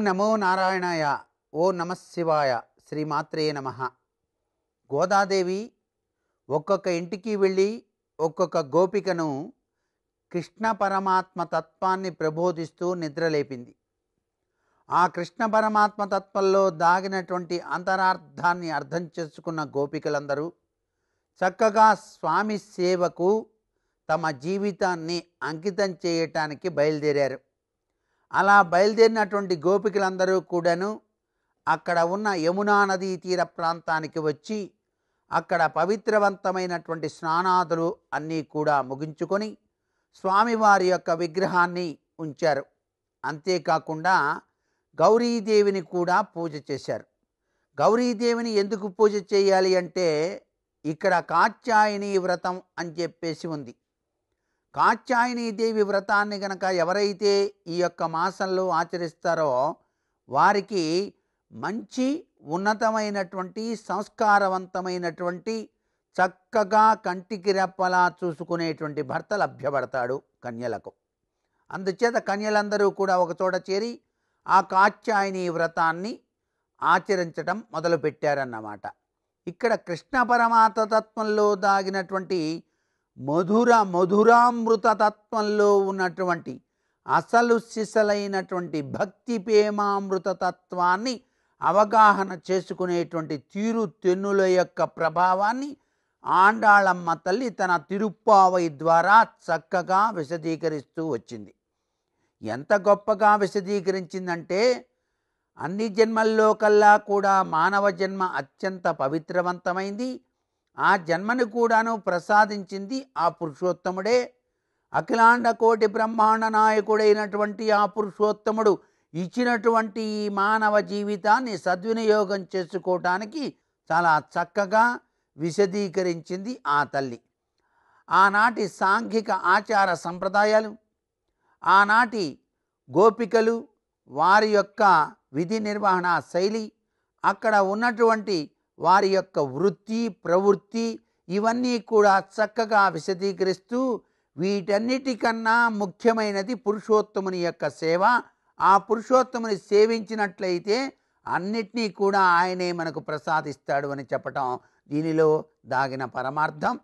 నమో నారాయణాయ ఓ నమశివాయ శ్రీమాత్రే నమ. గోదాదేవి ఒక్కొక్క ఇంటికి వెళ్ళి ఒక్కొక్క గోపికను కృష్ణ పరమాత్మ తత్వాన్ని ప్రబోధిస్తూ నిద్రలేపింది. ఆ కృష్ణ పరమాత్మ తత్వంలో దాగినటువంటి అంతరార్థాన్ని అర్థం చేసుకున్న గోపికలందరూ చక్కగా స్వామి సేవకు తమ జీవితాన్ని అంకితం చేయటానికి బయలుదేరారు. అలా బయలుదేరినటువంటి గోపికలందరూ కూడాను అక్కడ ఉన్న యమునా నదీ తీర ప్రాంతానికి వచ్చి అక్కడ పవిత్రవంతమైనటువంటి స్నానాదులు అన్నీ కూడా ముగించుకొని స్వామివారి యొక్క విగ్రహాన్ని ఉంచారు. అంతేకాకుండా గౌరీదేవిని కూడా పూజ చేశారు. గౌరీదేవిని ఎందుకు పూజ చేయాలి అంటే ఇక్కడ కాత్యాయని వ్రతం అని చెప్పేసి ఉంది. కాత్యాయనీదేవి వ్రతాన్ని గనక ఎవరైతే ఈ యొక్క మాసంలో ఆచరిస్తారో వారికి మంచి ఉన్నతమైనటువంటి సంస్కారవంతమైనటువంటి చక్కగా కంటికి రెప్పలా చూసుకునేటువంటి భర్త లభ్యపడతాడు కన్యలకు. అందుచేత కన్యలందరూ కూడా ఒకచోట చేరి ఆ కాత్యాయని వ్రతాన్ని ఆచరించటం మొదలుపెట్టారన్నమాట. ఇక్కడ కృష్ణ పరమాత్మ తత్వంలో దాగినటువంటి మధుర మధురామృత తత్వంలో ఉన్నటువంటి అసలు సిసలైనటువంటి భక్తి ప్రేమామృత తత్వాన్ని అవగాహన చేసుకునేటువంటి తీరు తెన్నుల యొక్క ప్రభావాన్ని ఆండాళమ్మ తల్లి తన తిరుప్పావై ద్వారా చక్కగా విశదీకరిస్తూ వచ్చింది. ఎంత గొప్పగా విశదీకరించిందంటే అన్ని జన్మల్లో కల్లా కూడా మానవ జన్మ అత్యంత పవిత్రవంతమైంది. ఆ జన్మని కూడాను ప్రసాదించింది ఆ పురుషోత్తముడే. అఖిలాండ కోటి బ్రహ్మాండ నాయకుడైనటువంటి ఆ పురుషోత్తముడు ఇచ్చినటువంటి ఈ మానవ జీవితాన్ని సద్వినియోగం చేసుకోవటానికి చాలా చక్కగా విశదీకరించింది ఆ తల్లి. ఆనాటి సాంఘిక ఆచార సంప్రదాయాలు ఆనాటి గోపికలు వారి యొక్క విధి నిర్వహణ శైలి అక్కడ ఉన్నటువంటి వారి యొక్క వృత్తి ప్రవృత్తి ఇవన్నీ కూడా చక్కగా విశదీకరిస్తూ వీటన్నిటికన్నా ముఖ్యమైనది పురుషోత్తముని యొక్క సేవ. ఆ పురుషోత్తముని సేవించినట్లయితే అన్నిటినీ కూడా ఆయనే మనకు ప్రసాదిస్తాడు అని చెప్పటం దీనిలో దాగిన పరమార్థం.